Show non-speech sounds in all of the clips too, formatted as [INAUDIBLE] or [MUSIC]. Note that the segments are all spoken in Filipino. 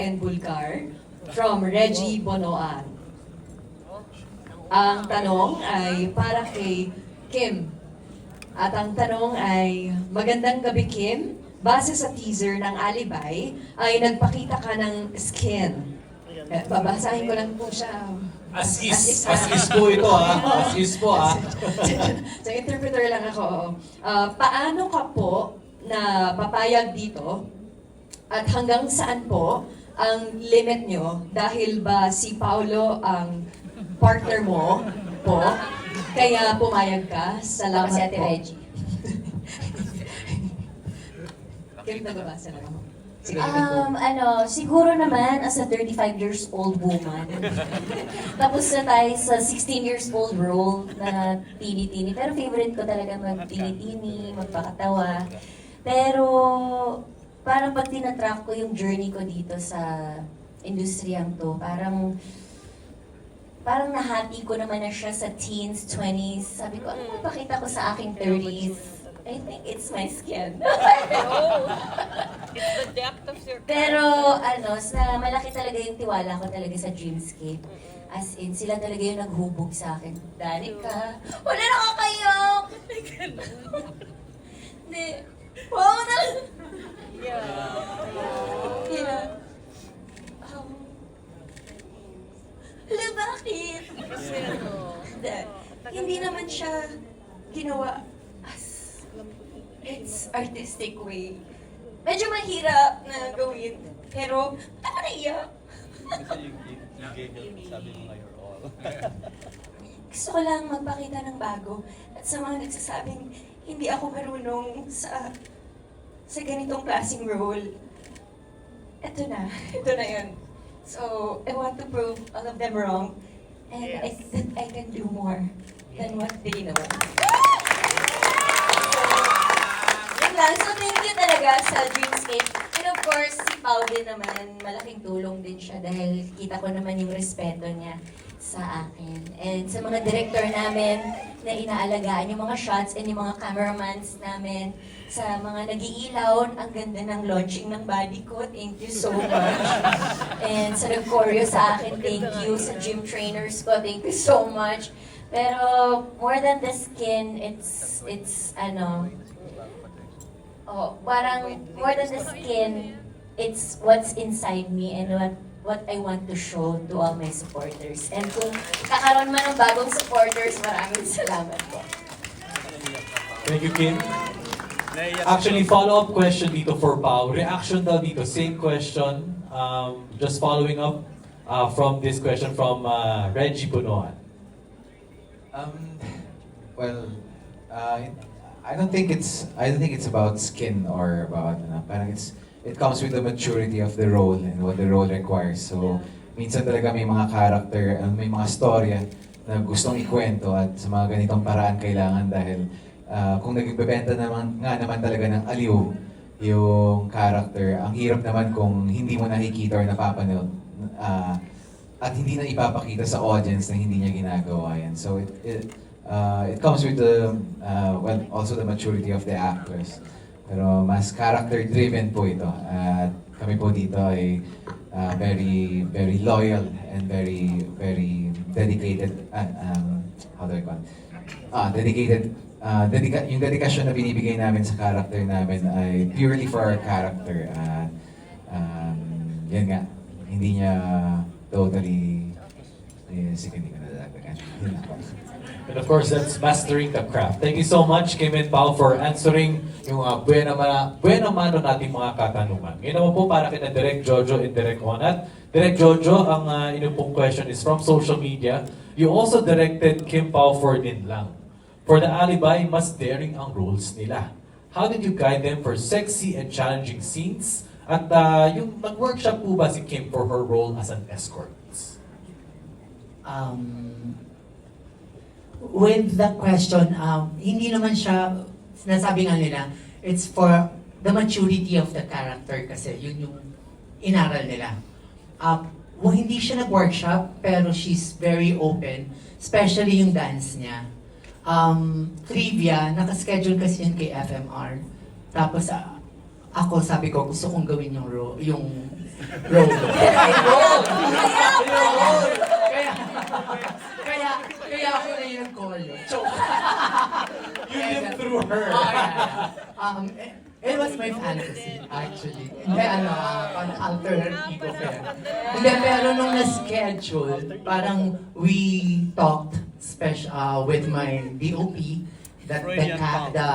and Bulgar from Reggie Bonoan. Ang tanong ay para kay Kim. At ang tanong ay, magandang gabi Kim. Base sa teaser ng Alibay, ay nagpakita ka ng skin. Eh, babasahin ko lang po siya. As is, As is, po ito ha. As is po ha. so, interpreter lang ako. Ah, paano ka po na papayag dito? At hanggang saan po ang limit nyo? Dahil ba si Paulo ang partner mo po? Kaya pumayag ka? Salamat Ako si Ate po. Reggie. [LAUGHS] Kim, nagbabasa lang ako. Sige, Um, ano, siguro naman as a 35 years old woman. [LAUGHS] Tapos na tayo sa 16 years old role na tini-tini. Pero favorite ko talaga mag-tini-tini, magpakatawa. Pero parang pag tinatrack ko yung journey ko dito sa industriyang to, parang parang nahati ko naman na siya sa teens, 20s. Sabi ko, ano mapakita ko sa aking 30s? I think it's my skin. [LAUGHS] Oh, it's the depth of your Pero ano, sa malaki talaga yung tiwala ko talaga sa Dreamscape. As in, sila talaga yung naghubog sa akin. Danica, wala na ka kayo! [LAUGHS] [LAUGHS] Hindi. Wow na! Yeah. Yeah. Um, Hala, bakit? Kasi ano, Hindi. Hindi naman siya ginawa as its artistic way. Medyo mahirap na gawin, pero ako naiyak. Kasi you, you, you gave your, sabi mo nga your all. Gusto ko lang magpakita ng bago at sa mga nagsasabing hindi ako marunong sa sa ganitong klaseng role. Ito na. [LAUGHS] Ito na yun. So, I want to prove all of them wrong. And I think I can do more than what they know. Yun lang. So, thank you talaga sa Dreamscape. And of course, Pao din naman, malaking tulong din siya dahil kita ko naman yung respeto niya sa akin. And sa mga director namin na inaalagaan yung mga shots and yung mga cameramans namin, sa mga nag-iilaw, ang ganda ng launching ng body ko. Thank you so much. [LAUGHS] And sa nag-choreo sa akin, thank you. Sa gym trainers ko, thank you so much. Pero more than the skin, it's, it's, ano, oh, parang more than the skin, it's what's inside me and what what I want to show to all my supporters. And kung kakaroon man ng bagong supporters, maraming salamat po. Thank you, Kim. Actually, follow-up question dito for Pau. Reaction daw dito, same question. Um, just following up uh, from this question from uh, Reggie Bunoan. Um, well, uh, I don't think it's I don't think it's about skin or about ano, parang it's it comes with the maturity of the role and what the role requires. So minsan talaga may mga character, uh, may mga storya na gustong ikwento at sa mga ganitong paraan kailangan dahil uh, kung nagbebenta naman nga naman talaga ng aliw yung character, ang hirap naman kung hindi mo nakikita or napapanood uh, at hindi na ipapakita sa audience na hindi niya ginagawa yan. So it, it, uh, it comes with the, uh, well, also the maturity of the actors. Pero mas character-driven po ito. At kami po dito ay uh, very, very loyal and very, very dedicated, uh, um, how do I call it? Ah, dedicated, uh, dedika- yung dedikasyon na binibigay namin sa character namin ay purely for our character. At um, yan nga, hindi niya totally, eh, sige, hindi ko na lang. And of course, that's mastering the craft. Thank you so much, Kim and Pao, for answering yung uh, buena, ma buena mano nating mga katanungan. Ngayon naman po para kina Direk Jojo and Direk Onat. Direk Jojo, ang uh, inyong pong question is from social media. You also directed Kim Pao for Ninlang. For the alibi, mas daring ang roles nila. How did you guide them for sexy and challenging scenes? At uh, yung nag-workshop po ba si Kim for her role as an escort? um, with the question, um, hindi naman siya, sinasabi nga nila, it's for the maturity of the character kasi yun yung inaral nila. Um, well, hindi siya nag-workshop, pero she's very open, especially yung dance niya. Um, trivia, nakaschedule kasi yun kay FMR. Tapos, ah, ako sabi ko gusto kong gawin yung ro yung role. [LAUGHS] kaya, kaya, kaya ako na yung call yun. Joke. [LAUGHS] You lived through her. Oh, yeah. Um, it, it was my fantasy, actually. Hindi, ano, uh, on alter ego fair. Hindi, pero nung na-schedule, parang we talked special uh, with my DOP, that the, Freudian ca- Pao. the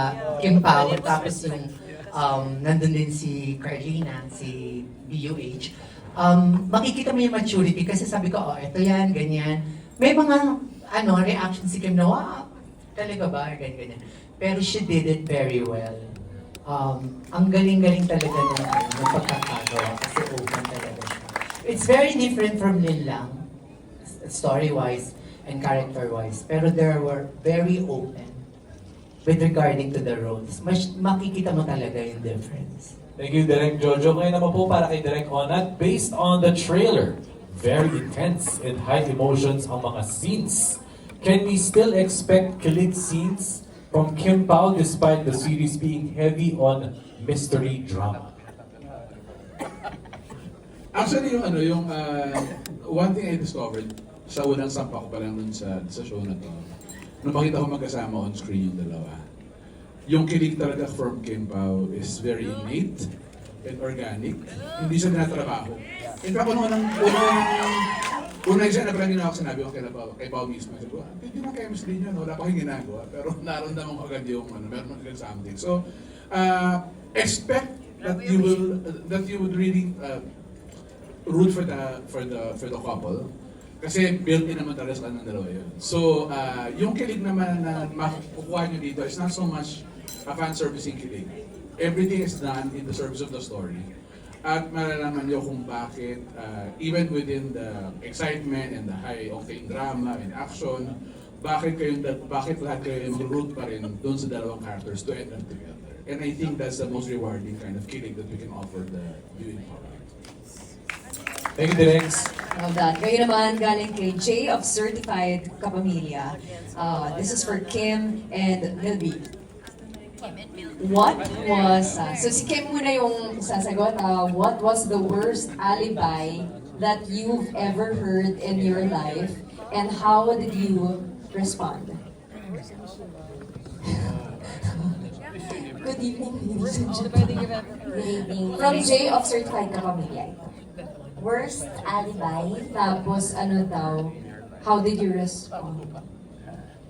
Kim Pao, tapos yung um, nandun din si Carlina, si BUH. Um, makikita mo yung maturity kasi sabi ko, oh, eto yan, ganyan. May mga ano, reaction si Kim na, wow, talaga ba? Ganyan, ganyan. Pero she did it very well. Um, ang galing-galing talaga ng, ano, ng pagkakagawa kasi open talaga siya. It's very different from Lin Lang, story-wise and character-wise. Pero they were very open with regarding to the roles. Mas makikita mo talaga yung difference. Thank you, Direk Jojo. Ngayon naman po para kay Direk Onat, based on the trailer, very intense and high emotions ang mga scenes. Can we still expect kilig scenes from Kim Pao despite the series being heavy on mystery drama? Actually, yung ano, yung uh, one thing I discovered sa unang sampa ko pa lang nun sa, sa show na to, nung makita ko magkasama on screen yung dalawa, yung kilig talaga from Kim Pao is very innate and organic. Hindi siya tinatrabaho. In fact, unang unang unang unang isa na parang ginawa ko sinabi ko kay kay Pao mismo. Sabi ko, "Ah, hindi na chemistry niya, no? wala pa kayong ginagawa. Pero [LAUGHS] naramdaman ko agad yung ano, meron agad something. So, uh, expect that you will, that you would really uh, root for the for the for the couple kasi built in naman talaga sa kanilang dalawa yun. So, uh, yung kilig naman na makukuha nyo dito is not so much a fan servicing kilig. Everything is done in the service of the story. At malalaman nyo kung bakit, uh, even within the excitement and the high octane drama and action, bakit kayo bakit lahat kayo root pa rin doon sa dalawang characters to end up together. And I think that's the most rewarding kind of kilig that we can offer the viewing public. Thank you, Direx. Well done. Ngayon naman, galing kay Jay of Certified Kapamilya. Uh, this is for Kim and Milby. What was, uh, so si Kim muna yung sasagot, uh, what was the worst alibi that you've ever heard in your life and how did you respond? Good evening, ladies and gentlemen. Good evening. From Jay of Certified Kapamilya. Worst alibi? Tapos ano daw, how did you respond?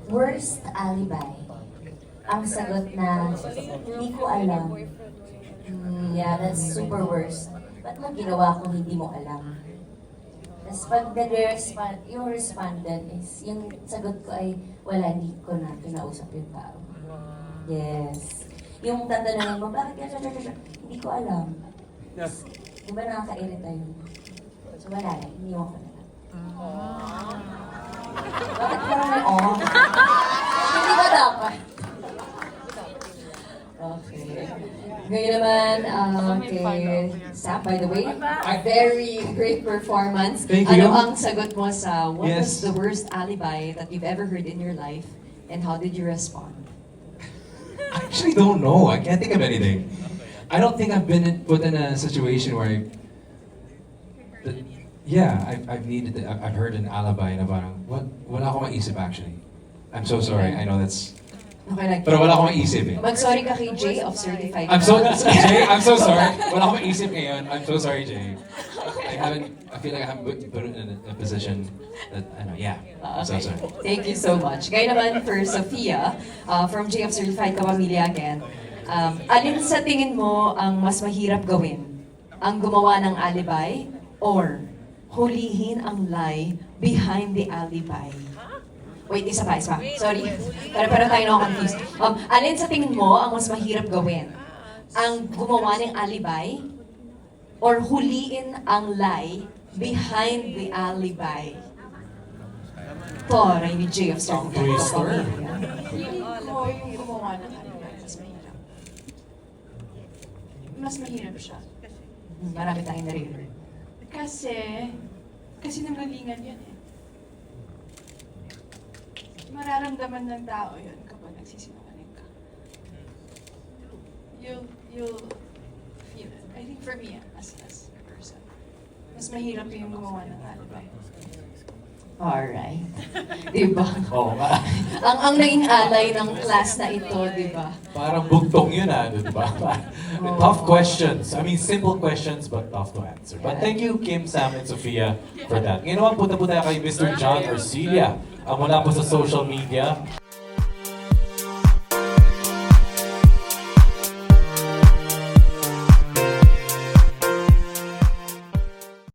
Worst alibi? Ang sagot na, hindi ko alam. Mm, yeah, that's super worst. Ba't mo ginawa kung hindi mo alam? Tapos pag nag-respond, yung respondent is, yung sagot ko ay, wala, hindi ko na kinausap yung tao. Yes. Yung tatanungin mo, bakit yan? Hindi ko alam. Di ba nakaka-irita yun? So wala na, iniwan ko na lang. Bakit parang may oh? [LAUGHS] Hindi ba dapat? Okay. Ngayon naman, uh, kay Sam, by the way, a very great performance. Thank ano you. ang sagot mo sa what Yes. was the worst alibi that you've ever heard in your life and how did you respond? I actually don't know. I can't think of anything. I don't think I've been in, put in a situation where I. that- yeah, I've, I've needed. To, I've I've heard an alibi na parang what wala akong maisip actually. I'm so sorry. I know that's. Okay lang. Pero wala akong maisip eh. Mag-sorry ka kay Jay of Certified. I'm so [LAUGHS] Jay. I'm so sorry. Wala akong maisip ngayon. I'm so sorry, Jay. I haven't. I feel like I haven't put put in a, a position that I know. Yeah. I'm so sorry. Thank you so much. Gaya naman for Sophia, uh, from J of Certified Kapamilya again. Um, alin sa tingin mo ang mas mahirap gawin? Ang gumawa ng alibi or hulihin ang lie behind the alibi? Wait, isa pa, isa pa. Sorry. Pero pero tayo na confused. Um, alin sa tingin mo ang mas mahirap gawin? Ang gumawa ng alibi or huliin ang lie behind the alibi? Toray ni J of Song. Twister. Feeling ko yung gumawa ng alibi, mas mahirap. Mas mahirap siya. Marami tayong naririnig. Kasi, kasi nanggalingan yan eh. Mararamdaman ng tao yun kapag nagsisinungaling ka. You'll, you'll for me, as, as a person. Mas mahirap yung gumawa ng alibi. Alright. [LAUGHS] diba? Oo nga. ang ang naging alay ng class na ito, diba? Parang bugtong yun ah, di ba? [LAUGHS] tough questions. I mean, simple questions but tough to answer. But thank you, Kim, Sam, and Sophia for that. Ngayon naman, punta po tayo kay Mr. John Orsilia. Ang mula po sa social media.